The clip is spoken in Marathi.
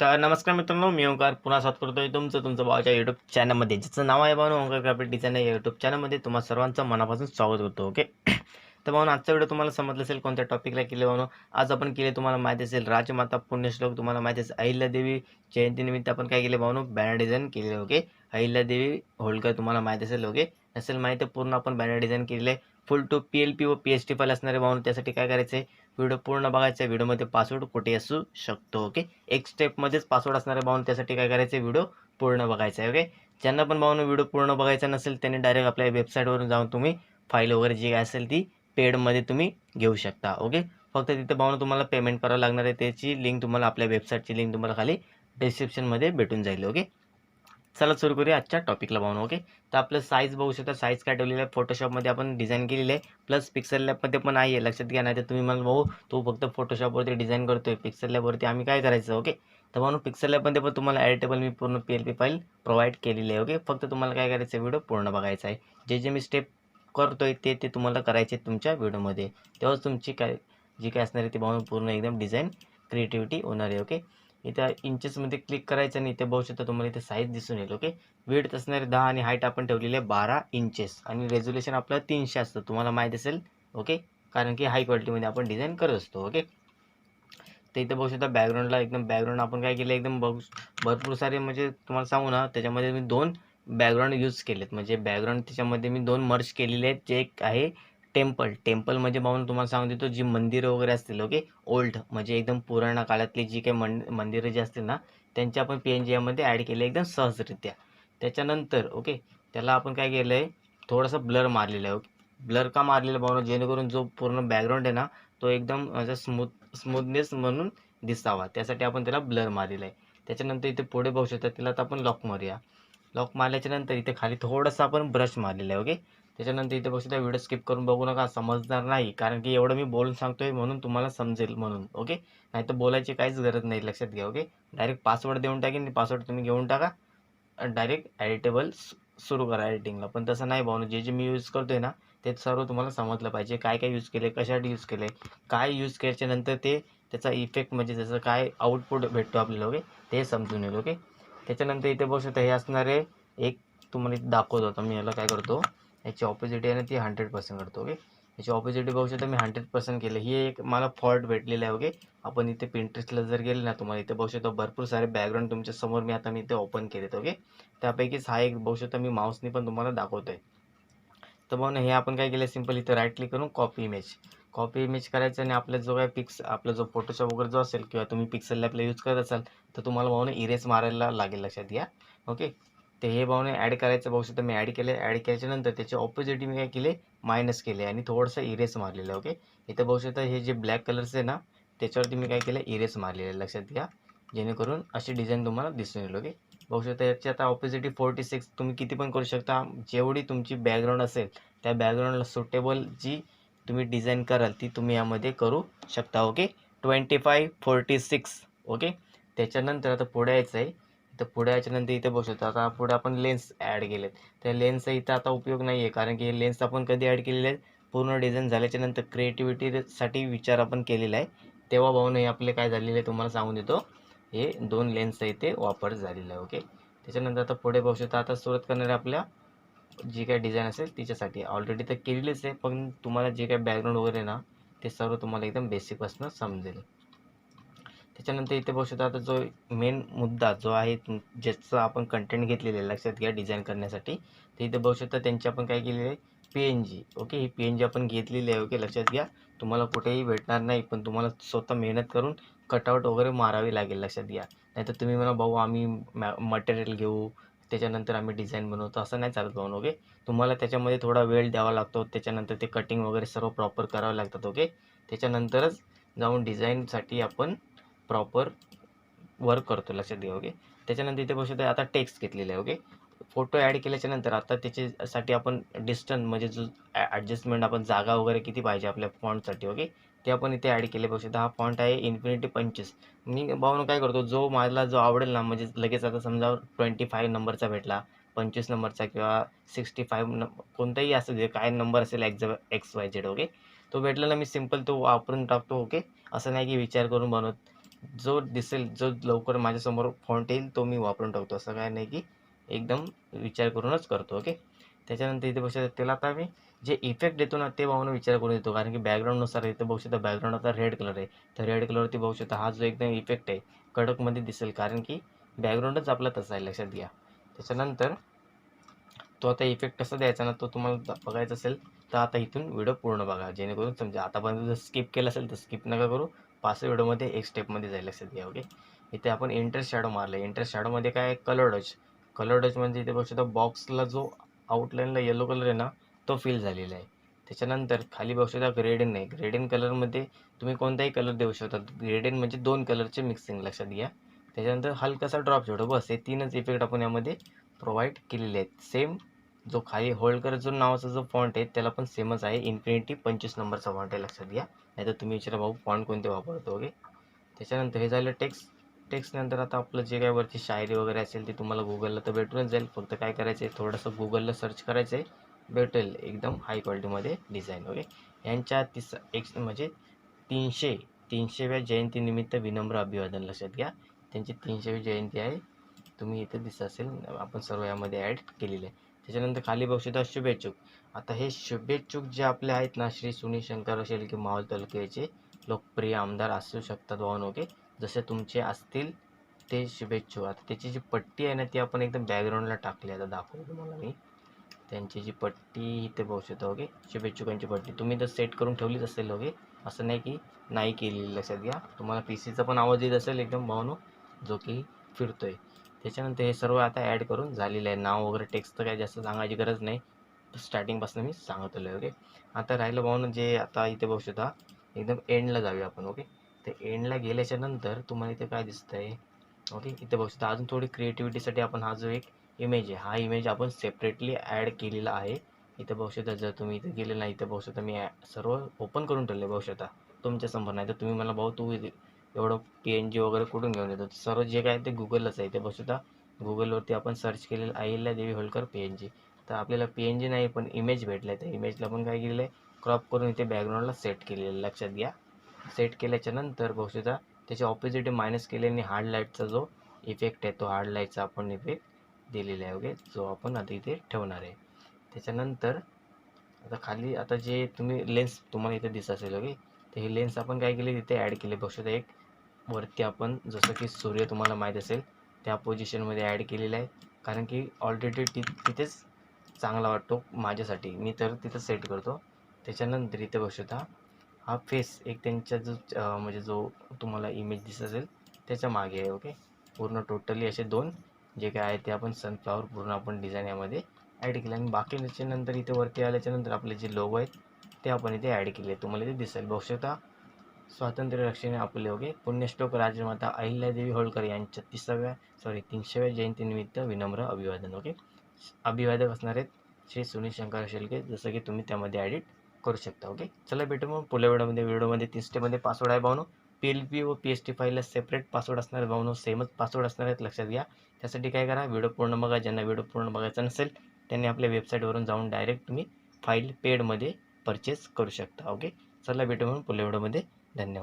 तर नमस्कार मित्रांनो मी ओंकार पुन्हा स्वागत करतोय तुमचं तुमचं भावाच्या यूट्यूब चॅनलमध्ये ज्याचं नाव आहे भाऊ ओंकार ग्राफिक डिझाईन या यूट्यूब चॅनलमध्ये तुम्हाला सर्वांचं मनापासून स्वागत करतो ओके? तर भाऊ आजचा व्हिडिओ तुम्हाला समजलं असेल कोणत्या टॉपिकला केले भाऊ आज आपण केले तुम्हाला माहिती असेल राजमाता पुण्यश्लोक तुम्हाला माहिती असेल अहिल्यादेवी जयंतीनिमित्त आपण काय केले भाऊ बॅनर डिझाईन केले ओके? अहिल्यादेवी होळकर तुम्हाला माहिती असेल ओके? नसेल माहिती पूर्ण आपण बॅनर डिझाईन केलेले full too P L P व पी एच टी फाईल असणारे भाऊ त्यासाठी काय करायचं आहे व्हिडिओ पूर्ण बघायचा व्हिडिओमध्ये पासवर्ड कुठे असू शकतो ओके एक स्टेपमध्येच पासवर्ड असणारे भाऊन त्यासाठी काय करायचं आहे व्हिडिओ पूर्ण बघायचा आहे ओके ज्यांना पण भाऊन व्हिडिओ पूर्ण बघायचा नसेल त्यांनी डायरेक्ट आपल्या वेबसाईटवरून जाऊन तुम्ही फाईल वगैरे जी काय असेल ती पेडमध्ये तुम्ही घेऊ शकता ओके फक्त तिथे भाऊन तुम्हाला पेमेंट करावं लागणार आहे त्याची लिंक तुम्हाला आपल्या वेबसाईटची लिंक तुम्हाला खाली डिस्क्रिप्शनमध्ये भेटून जाईल ओके चला सुरू करूया आजच्या टॉपिकला पाहून ओके तर आपलं साईज बघू शकता. साईज काय ठेवलेलं आहे? फोटोशॉपमध्ये आपण डिझाईन केलेलं आहे. प्लस पिक्सल लॅबमध्ये पण आहे. लक्षात घ्या नाही तर तुम्ही मला भाऊ तो फक्त फोटोशॉपवरती डिझाईन करतोय. पिक्सल लॅबवरती आम्ही काय करायचं ओके तर म्हणून पिक्सल लॅबमध्ये पण तुम्हाला ॲडिटेबल मी पूर्ण P L P file provide केलेली आहे ओके फक्त तुम्हाला काय करायचं व्हिडिओ पूर्ण बघायचा आहे. जे जे मी स्टेप करतोय ते ते तुम्हाला करायचे तुमच्या व्हिडिओमध्ये तेव्हाच तुमची काय जी काय असणार आहे ती पाहून पूर्ण एकदम डिझाईन क्रिएटिव्हिटी होणार आहे ओके इथं इंचेसमध्ये क्लिक करायचं आणि इथे बघू शकता तुम्हाला इथे साईज दिसून येईल ओके वेट असणारे दहा आणि हाईट आपण ठेवलेली आहे बारा इंचेस आणि रेझोल्युशन आपलं तीनशे असतं तुम्हाला माहीत असेल ओके कारण की हाय क्वालिटीमध्ये आपण डिझाईन करत असतो ओके तर इथे बघू शकता बॅकग्राऊंडला एकदम बॅकग्राऊंड आपण काय केलं एकदम बघू भरपूर सारे म्हणजे तुम्हाला सांगू ना त्याच्यामध्ये मी दोन बॅकग्राऊंड यूज केलेत. म्हणजे बॅकग्राऊंड त्याच्यामध्ये मी दोन मर्ज केलेले आहेत जे एक आहे टेम्पल. टेम्पल म्हणजे भाऊन तुम्हाला सांगून देतो जी मंदिरं वगैरे असतील ओके? ओल्ड म्हणजे एकदम पुराणा काळातली जी काही मन मंदिरं जी असतील ना त्यांच्या आपण पी एन जी यामध्ये ॲड केले एकदम सहजरित्या. त्याच्यानंतर ओके? त्याला आपण काय केलं आहे थोडंसं ब्लर मारलेला आहे ओके? ब्लर का मारलेलं भाऊन जेणेकरून जो पूर्ण बॅकग्राऊंड आहे ना तो एकदम माझा स्मूथ स्मूथनेस म्हणून दिसावा. त्यासाठी आपण त्याला ब्लर मारलेला आहे. त्याच्यानंतर इथे पुढे बघू शकता त्याला तर आपण लॉक मारूया. लॉक मारल्याच्या नंतर इथे खाली थोडंसं आपण ब्रश मारलेला आहे ओके? त्याच्यानंतर इथे बघू व्हिडिओ स्किप करून बघू नका समजणार नाही. कारण की एवढं मी बोलून सांगतोय म्हणून तुम्हाला समजेल म्हणून ओके नाही तर बोलायची काहीच गरज नाही लक्षात घ्या ओके डायरेक्ट पासवर्ड देऊन टाकेन पासवर्ड तुम्ही घेऊन टाका. डायरेक्ट एडिटेबल सुरू करा एडिटिंगला पण तसं नाही भाऊ जे जे मी यूज करतोय ना ते सर्व तुम्हाला समजलं पाहिजे. काय काय यूज केले कशासाठी यूज केले काय यूज केल्याच्यानंतर ते त्याचा इफेक्ट म्हणजे त्याचं काय आउटपुट भेटतो आपल्याला ओके ते समजून येईल ओके त्याच्यानंतर इथे बघू शकता हे असणारे एक तुम्हाला दाखवत होता. मी याला काय करतो याची ऑपॉझिटी आहे ना ती हंड्रेड पर्सेंट करतो ओके याची ऑपॉझिटी बघू शकता मी हंड्रेड पर्सेंट केलं. ही एक मला फॉल्ट भेटलेला आहे ओके आपण इथे पिंटरेस्टला जर गेले ना तुम्हाला इथे बघू शकता भरपूर सारे बॅकग्राऊंड तुमच्यासमोर मी आता मी इथे ओपन केलेत ओके त्यापैकीच हा एक बघू शकता मी माऊसनी पण तुम्हाला दाखवतो आहे तर बघू ना हे आपण काय केलं सिंपल इथं राईट क्लिक करून कॉपी इमेज कॉपी इमेज करायचं आणि आपला जो काय पिक्स आपला जो फोटोशॉप वगैरे जो असेल किंवा तुम्ही पिक्सल लॅपला यूज करत असाल तर तुम्हाला भाऊने इरेज मारायला लागेल लक्षात घ्या ओके ते हे भावने ॲड करायचं बघू शकता मी ॲड केले ॲड केल्याच्यानंतर त्याचे ऑपोजिट मी काय केले मायनस केले आणि थोडंसं इरेस मारलेलं ओके इथं बघू शकता हे जे ब्लॅक कलरचं आहे ना त्याच्यावरती मी काय केलं इरेस मारलेलं आहे लक्षात घ्या. जेणेकरून अशी डिझाईन तुम्हाला दिसून येईल ओके बघू शकता याची आता ऑपोजिटी फोर्टी सिक्स तुम्ही किती पण करू शकता. जेवढी तुमची बॅकग्राऊंड असेल त्या बॅकग्राऊंडला सुटेबल जी तुम्ही डिझाईन कराल ती तुम्ही यामध्ये करू शकता okay twenty five forty six okay त्याच्यानंतर आता पुढे यायचं आहे तर पुढे याच्यानंतर इथे बसू. शकतो आता पुढे आपण लेन्स ॲड केलेत. त्या लेन्सचा इथं आता उपयोग नाही आहे कारण की लेन्स आपण कधी ॲड केलेले आहेत. पूर्ण डिझाईन झाल्याच्यानंतर क्रिएटिव्हिटीसाठी विचार आपण केलेला आहे. तेव्हा भाऊन हे आपले काय झालेले आहे तुम्हाला सांगून देतो. हे दोन लेन्सचा इथे वापर झालेला आहे ओके त्याच्यानंतर आता पुढे बघू. शकता आता सुरुवात करणाऱ्या आपल्या जी काय डिझाईन असेल तिच्यासाठी. ऑलरेडी तर केलेलीच आहे पण तुम्हाला जे काय बॅकग्राऊंड वगैरे ना ते सर्व तुम्हाला एकदम बेसिकपासून समजेल. त्याच्यानंतर इथे बघू शकता आता जो मेन मुद्दा जो आहे ज्याचा ज्याचं आपण कंटेंट घेतलेलं आहे लक्षात घ्या डिझाईन करण्यासाठी. तर इथे बघू शकता त्यांची आपण काय केलेलं आहे? पी एन जी ओके ही पी एन जी आपण घेतलेली आहे ओके लक्षात घ्या. तुम्हाला कुठेही भेटणार नाही पण तुम्हाला स्वतः मेहनत करून कटआउट वगैरे मारावी लागेल लक्षात घ्या. नाहीतर तुम्ही म्हणा भाऊ आम्ही मॅ मटेरियल घेऊ त्याच्यानंतर आम्ही डिझाईन बनवतो असं नाही चालत भाऊ ओके तुम्हाला त्याच्यामध्ये थोडा वेळ द्यावा लागतो त्याच्यानंतर ते कटिंग वगैरे सर्व प्रॉपर करावं लागतात ओके त्याच्यानंतरच जाऊन डिझाईनसाठी आपण प्रॉपर वर्क करतो लक्षात घ्या ओके त्याच्यानंतर इथे बघू शकता आता टेक्स्ट घेतलेलं आहे ओके फोटो ॲड केल्याच्यानंतर आता त्याच्यासाठी आपण डिस्टन्स म्हणजे जो ॲडजस्टमेंट आपण जागा वगैरे किती पाहिजे आपल्या फॉन्टसाठी ओके ते आपण इथे ॲड केले बघू शकता हा फॉन्ट आहे इन्फिनिटी पंचवीस. मी भाऊन काय करतो जो मला जो आवडेल ना म्हणजे लगेच आता समजा ट्वेंटी फाईव्ह नंबरचा भेटला पंचवीस नंबरचा किंवा सिक्स्टी फाईव्ह न कोणताही असू दे काय नंबर असेल X X Y Z okay तो भेटला ना मी सिंपल तो वापरून टाकतो ओके असं नाही की विचार करून बनवत. जो दिसेल जो लवकर माझ्यासमोर फॉन्ट येईल तो मी वापरून ठेवतो. असं काय नाही की एकदम विचार करूनच करतो ओके त्याच्यानंतर इथे बघू शकता त्याला आता मी जे इफेक्ट देतो ना ते पाहून विचार करून देतो. कारण की बॅकग्राऊंडनुसार इथे बघू शकता बॅकग्राऊंड आता रेड कलर आहे. तर रेड कलरवरती बघू शकता हा जो एकदम इफेक्ट आहे कडकमध्ये दिसेल. कारण की बॅकग्राऊंडच आपला तसा आहे लक्षात घ्या. त्याच्यानंतर तो आता इफेक्ट कसा द्यायचा ना तो तुम्हाला बघायचा असेल. तर आता इथून व्हिडिओ पूर्ण बघा. जेणेकरून समजा आतापर्यंत जर स्किप केलं असेल तर स्किप नका करू. पाच व्हिडिओमध्ये एक स्टेपमध्ये जाईल लक्षात घ्या ओके इथे आपण इंटरेस्ट शॅडो मारलं इंटरेस्ट शॅडोमध्ये काय कलर डच कलर डच म्हणजे इथे बघू शकतो बॉक्सला जो आउटलाईनला येलो कलर आहे ना तो फिल झालेला आहे. त्याच्यानंतर खाली बघू शकता ग्रेडिन नाही. ग्रेडिन कलरमध्ये तुम्ही कोणताही कलर देऊ शकता. ग्रेडिन म्हणजे दोन कलरचे मिक्सिंग लक्षात घ्या. त्याच्यानंतर हलकासा ड्रॉप शॅडो बस हे तीनच इफेक्ट आपण यामध्ये प्रोव्हाइड केलेले आहेत. सेम जो खाली होल्ड करत जो नावाचा जो फॉन्ट आहे त्याला पण सेमच आहे. इन्फिनिटी पंचवीस नंबरचा फॉन्ट आहे लक्षात घ्या. नाहीतर तुम्ही विचारा भाऊ फॉन्ट कोणते वापरतो ओके त्याच्यानंतर हे झालं टेक्स्ट टेक्स्टनंतर आता आपलं जे काय वरची शायरी वगैरे असेल ते तुम्हाला गुगलला तर भेटूनच जाईल. फक्त काय करायचं आहे थोडंसं गुगलला सर्च करायचं आहे भेटेल एकदम हाय क्वालिटीमध्ये डिझाईन ओके यांच्या तिस एक म्हणजे तीनशे तीनशेव्या जयंतीनिमित्त विनम्र अभिवादन लक्षात घ्या. त्यांची तीनशेवी जयंती आहे. तुम्ही इथे दिसत असेल आपण सर्व यामध्ये ॲड केलेली आहे. त्याच्यानंतर खाली बघू शुभेच्छुक. आता हे शुभेच्छुक जे आपले आहेत ना श्री सुनील शंकर शेळके माहोल तालुक्याचे लोकप्रिय आमदार असू शकतात वाहन ओके? जसे तुमचे असतील ते शुभेच्छुक. आता त्याची जी पट्टी आहे ना ती आपण एकदम बॅकग्राऊंडला टाकली आता दाखवतो तुम्हाला मी. त्यांची जी पट्टी इथे बघू शकता ओके? शुभेच्छुकांची पट्टी. तुम्ही तर सेट करून ठेवलीच असेल ओके? असं नाही की नाही केलेली लक्षात घ्या. तुम्हाला पी सीचा पण आवाज येत असेल एकदम भावनो जो की फिरतोय. त्याच्यानंतर हे सर्व आता ॲड करून झालेलं आहे. नाव वगैरे टेक्स्ट तर काय जास्त सांगायची गरज नाही. स्टार्टिंगपासून मी सांगत आहे ओके आता राहिलं पाहून जे आता इथे बघू शकता. एकदम एंडला जाऊया आपण ओके तर एंडला गेल्याच्यानंतर तुम्हाला इथे काय दिसतं आहे ओके इथे बघू शकता. अजून थोडी क्रिएटिव्हिटीसाठी आपण हा जो एक इमेज आहे हा इमेज आपण सेपरेटली ॲड केलेला आहे. इथे बघू शकता जर तुम्ही इथे गेले नाही इथे बघू शकता मी ॲ- सर्व ओपन करून ठेवले बघू शकता. तुमच्यासमोर नाही तर तुम्ही मला भाऊ तू एवढं पी एन जी वगैरे कुठून घेऊन येतो? सर्व जे काय ते गुगलच आहे. ते बसुदा गुगलवरती आपण सर्च केलेलं आईला देवी होळकर पी एन जी तर आपल्याला पी एन जी नाही पण इमेज भेटलं आहे त्या इमेजला पण काय केलेलं आहे? क्रॉप करून इथे बॅकग्राऊंडला सेट केलेलं लक्षात घ्या. सेट केल्याच्यानंतर बघू त्याच्या ऑपोजिट मायनस केल्याने हार्ड लाईटचा जो इफेक्ट आहे तो हार्ड लाईटचा आपण इफेक्ट दिलेला आहे. ओके जो आपण आता इथे ठेवणार आहे. त्याच्यानंतर आता खाली आता जे तुम्ही लेन्स तुम्हाला इथे दिसत असेल. ओके तर हे लेन्स आपण काय केले? तिथे ॲड केले. बघू एक वरती आपण जसं की सूर्य तुम्हाला माहीत असेल त्या पोझिशनमध्ये ॲड केलेलं आहे. कारण की ऑलरेडी ति तिथेच चांगला वाटतो माझ्यासाठी. मी तर तिथं सेट करतो. त्याच्यानंतर इथे बघू हा फेस एक त्यांचा जो म्हणजे जो तुम्हाला इमेज दिसत असेल त्याच्यामागे आहे ओके पूर्ण टोटली असे दोन जे काय आहे ते आपण सनफ्लावर पूर्ण आपण डिझाईन यामध्ये ॲड केलं. आणि बाकी त्याच्यानंतर इथे वरती आल्याच्यानंतर आपले जे लोगो आहेत ते आपण इथे ॲड केले. तुम्हाला इथे दिसेल. बघू शकता स्वातंत्र्य रक्षणे आपले ओके पुण्यश्लोक राजमाता अहिल्यादेवी होळकर यांच्या तिसाव्या सॉरी तीनशेव्या जयंतीनिमित्त विनम्र अभिवादन ओके अभिवादक असणार आहेत श्री सुनील शंकर शेलके जसं की तुम्ही त्यामध्ये ॲडिट करू शकता ओके चला भेटू मग पुढल्या व्हिडिओमध्ये. व्हिडिओमध्ये तीन स्टेपमध्ये पासवर्ड आहे भावनो. पी एल पी व पी एस टी फाईलला सेपरेट पासवर्ड असणार आहे भावनो. सेमच पासवर्ड असणार आहेत लक्षात घ्या. त्यासाठी काय करा व्हिडिओ पूर्ण बघा. ज्यांना व्हिडिओ पूर्ण बघायचा नसेल त्यांनी आपल्या वेबसाईटवरून जाऊन डायरेक्ट तुम्ही फाईल पेडमध्ये परचेस करू शकता ओके चला भेटू म्हणून पुढल्या व्हिडिओमध्ये. dan yang